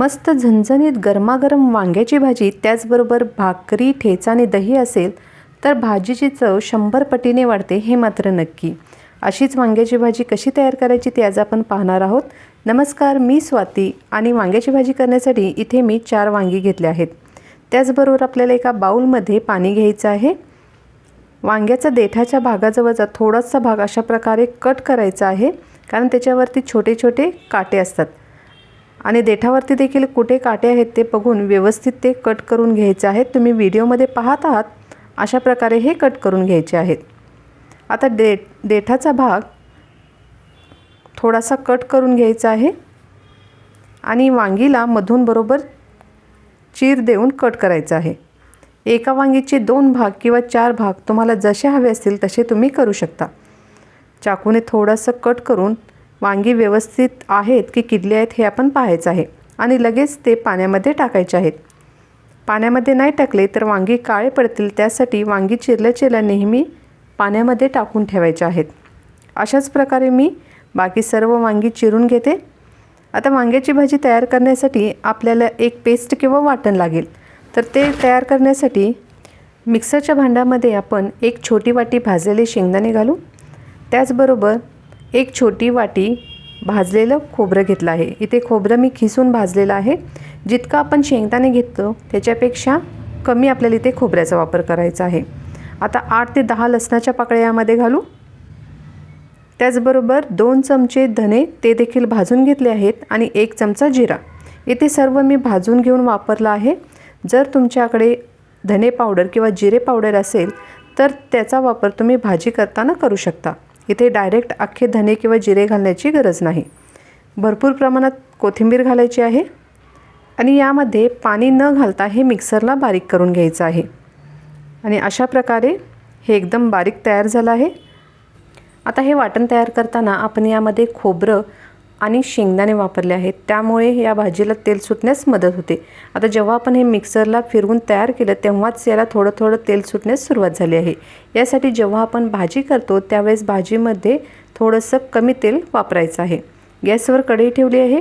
मस्त झणझणीत गरमागरम वांग्याची भाजी त्याचबरोबर भाकरी ठेचा आणि दही असेल तर भाजीची चव शंभर पटीने वाढते हे मात्र नक्की. अशीच वांग्याची भाजी कशी तयार करायची ते आज आपण पाहणार आहोत. नमस्कार मी स्वाती आणि वांग्याची भाजी करण्यासाठी इथे मी चार वांगी घेतले आहेत. त्याचबरोबर आपल्याला एका बाऊलमध्ये पाणी घ्यायचं आहे. वांग्याचा देठाच्या भागाजवळचा थोडासा भाग अशा प्रकारे कट करायचा आहे कारण त्याच्यावरती छोटे छोटे काटे असतात. आणि देठावरती देखील कुठे काटे आहेत ते बघून व्यवस्थित ते कट करून घ्यायचे आहेत. तुम्ही व्हिडिओमध्ये पाहत आहात. अशा प्रकारे हे कट करून घ्यायचे आहेत. आता दे देठाचा भाग थोडासा कट करून घ्यायचा आहे. आणि वांगीला मधून बरोबर चीर देऊन कट करायचं आहे. एका वांगीचे दोन भाग किंवा चार भाग तुम्हाला जसे हवे असतील तसे तुम्ही करू शकता. चाकूने थोडंसं कट करून वांगी व्यवस्थित आहेत की किडले आहेत हे आपण पाहायचं आहे. आणि लगेच ते पाण्यामध्ये टाकायचे आहेत. पाण्यामध्ये नाही टाकले तर वांगी काळे पडतील. त्यासाठी वांगी चिरल्या चिरल्या नेहमी पाण्यामध्ये टाकून ठेवायचे आहेत. अशाच प्रकारे मी बाकी सर्व वांगी चिरून घेते. आता वांग्याची भाजी तयार करण्यासाठी आपल्याला एक पेस्ट किंवा वाटण लागेल. तर ते तयार करण्यासाठी मिक्सरच्या भांड्यामध्ये आपण एक छोटी वाटी भाजलेले शेंगदाणे घालू. त्याचबरोबर एक छोटी वाटी भाजलेलं खोबरं घेतलं आहे. इथे खोबरं मी खिसून भाजलेलं आहे. जितकं आपण शेंगदाणे घेतो त्याच्यापेक्षा कमी आपल्याला इथे खोबऱ्याचा वापर करायचा आहे. आता आठ ते दहा लसणाच्या पाकळ्या यामध्ये घालू. त्याचबरोबर दोन चमचे धने ते देखील भाजून घेतले आहेत आणि एक चमचा जिरा. इथे सर्व मी भाजून घेऊन वापरला आहे. जर तुमच्याकडे धने पावडर किंवा जिरे पावडर असेल तर त्याचा वापर तुम्ही भाजी करताना करू शकता. इथे डायरेक्ट अख्खे धने किंवा जिरे घालण्याची गरज नाही. भरपूर प्रमाणात कोथिंबीर घालायची आहे आणि यामध्ये पाणी न घालता हे मिक्सरला बारीक करून घ्यायचं आहे. आणि अशा प्रकारे हे एकदम बारीक तयार झालं आहे. आता हे वाटण तयार करताना आपण यामध्ये खोबरं आणि शेंगदाणे वापरले आहेत. त्यामुळे या भाजीला तेल सुटण्यास मदत होते. आता जेव्हा आपण हे मिक्सरला फिरवून तयार केलं तेव्हाच याला थोडं थोडं तेल सुटण्यास सुरुवात झाली आहे. यासाठी जेव्हा आपण भाजी करतो त्यावेळेस भाजीमध्ये थोडंसं कमी तेल वापरायचं आहे. गॅसवर कढई ठेवली आहे.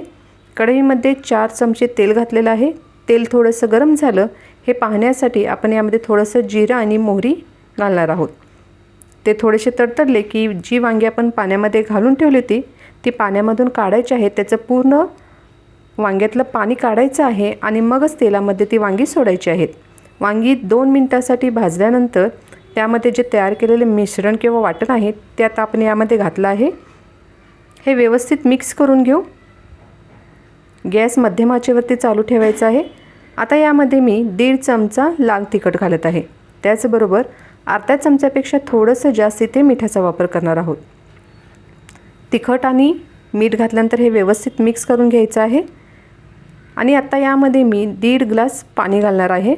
कढईमध्ये चार चमचे तेल घातलेलं आहे. तेल थोडंसं गरम झालं. हे पाहण्यासाठी आपण यामध्ये थोडंसं जिरं आणि मोहरी घालणार आहोत. ते थोडेसे तडतडले की जी वांगी आपण पाण्यामध्ये घालून ठेवली होती ती पाण्यामधून काढायची आहे. त्याचं पूर्ण वांग्यातलं पाणी काढायचं आहे आणि मगच तेलामध्ये ती वांगी सोडायची आहेत वांगी दोन मिनटासाठी भाजल्यानंतर त्यामध्ये जे तयार केलेले मिश्रण किंवा वाटण आहे ते आता आपण यामध्ये घातलं आहे. हे व्यवस्थित मिक्स करून घेऊ. गॅस मध्यम आचेवरती चालू ठेवायचा आहे. आता यामध्ये मी दीड चमचा लाल तिखट घालत आहे. त्याचबरोबर अर्ध्या चमच्यापेक्षा थोडंसं जास्त इथे मिठाचा वापर करणार आहोत. तिखट आणि मीठ घातल्यानंतर हे व्यवस्थित मिक्स करून घ्यायचं आहे. आणि आत्ता यामध्ये मी दीड ग्लास पाणी घालणार आहे.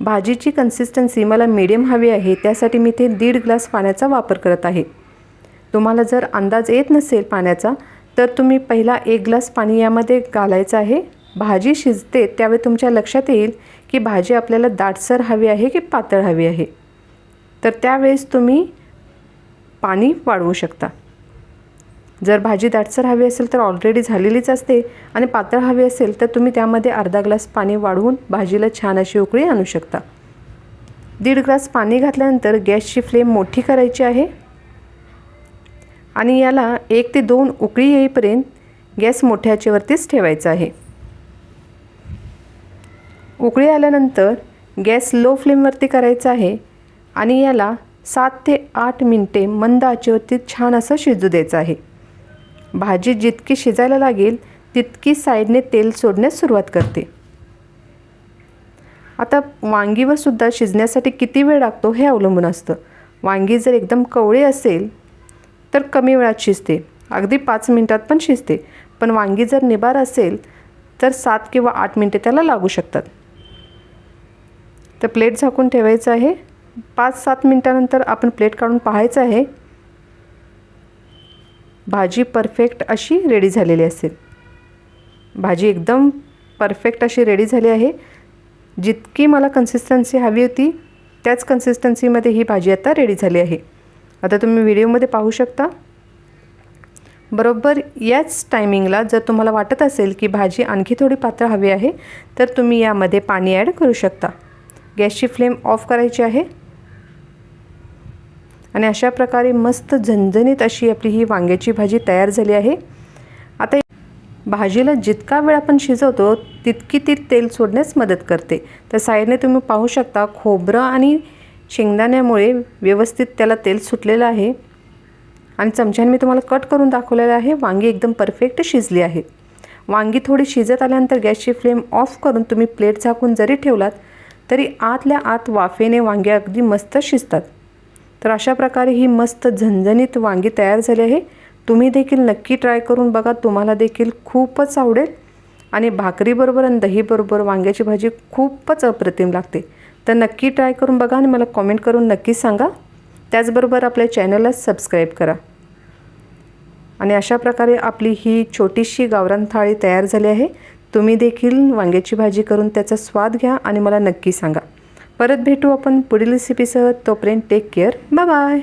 भाजीची कन्सिस्टन्सी मला मीडियम हवी आहे त्यासाठी मी ते दीड ग्लास पाण्याचा वापर करत आहे. तुम्हाला जर अंदाज येत नसेल पाण्याचा तर तुम्ही पहिला एक ग्लास पाणी यामध्ये घालायचं आहे. भाजी शिजते त्यावेळी तुमच्या लक्षात येईल की भाजी आपल्याला दाटसर हवी आहे की पातळ हवी आहे. तर त्यावेळेस तुम्ही पाणी वाढवू शकता. जर भाजी दाटसर हवी असेल तर ऑलरेडी झालेलीच असते आणि पातळ हवी असेल तर तुम्ही त्यामध्ये अर्धा ग्लास पाणी वाढवून भाजीला छान अशी उकळी आणू शकता. दीड ग्लास पाणी घातल्यानंतर गॅसची फ्लेम मोठी करायची आहे. आणि याला एक ते दोन उकळी येईपर्यंत गॅस मोठ्या ठेवायचा आहे. उकळी आल्यानंतर गॅस लो फ्लेमवरती करायचा आहे. आणि याला सात ते आठ मिनटे मंद आचेवरती छान असं शिजू द्यायचं आहे. भाजी जितकी शिजायला लागेल तितकी साईडने तेल सोडण्यास सुरुवात करते. आता वांगीवर सुद्धा शिजण्यासाठी किती वेळ लागतो हे अवलंबून असतं. वांगी जर एकदम कवळी असेल तर कमी वेळात शिजते. अगदी पाच मिनटात पण शिजते. पण वांगी जर निबार असेल तर सात किंवा आठ मिनटे त्याला लागू शकतात. तर प्लेट झाकून ठेवायचं आहे. पाच सात मिनटानंतर आपण प्लेट काढून पाहायचं आहे. भाजी परफेक्ट अशी रेडी झालेली असेल. भाजी एकदम परफेक्ट अशी रेडी झाली आहे. जितकी मला कन्सिस्टन्सी हवी होती त्याच कन्सिस्टन्सीमध्ये ही भाजी आता रेडी झाली आहे. आता तुम्ही व्हिडिओमध्ये पाहू शकता. बरोबर याच टायमिंगला जर तुम्हाला वाटत असेल की भाजी आणखी थोडी पातळ हवी आहे तर तुम्ही यामध्ये पाणी ॲड करू शकता. गॅसची फ्लेम ऑफ करायची आहे. आणि अशा प्रकारे मस्त झणझणीत अशी आपली ही वांग्याची भाजी तयार झाली आहे. आता भाजीला जितका वेळ आपण शिजवतो तितकी ती तेल सोडण्यास मदत करते. तर साईडने तुम्ही पाहू शकता खोबरं आणि शेंगदाण्यामुळे व्यवस्थित त्याला तेल सुटलेलं आहे. आणि चमच्याने मी तुम्हाला कट करून दाखवलेलं आहे वांगी एकदम परफेक्ट शिजली आहेत वांगी थोडी शिजत आल्यानंतर गॅसची फ्लेम ऑफ करून तुम्ही प्लेट झाकून जरी ठेवलात तरी आतल्या आत वाफेने वांगे अगदी मस्त शिजतात. तर अशा प्रकारे ही मस्त झणझणीत वांगी तयार झाली आहे. तुम्ही देखील नक्की ट्राय करून बघा. तुम्हाला देखील खूपच आवडेल. आणि भाकरीबरोबर आणि दहीबरोबर वांग्याची भाजी खूपच अप्रतिम लागते. तर नक्की ट्राय करून बघा आणि मला कॉमेंट करून नक्की सांगा. त्याचबरोबर आपल्या चॅनलला सबस्क्राईब करा. आणि अशा प्रकारे आपली ही छोटीशी गावरान थाळी तयार झाली आहे. तुम्ही देखील वांग्याची भाजी करून त्याचा स्वाद घ्या आणि मला नक्की सांगा. परत भेटू आपण पुढील रेसिपीसह तोपर्यंत टेक केअर बाय बाय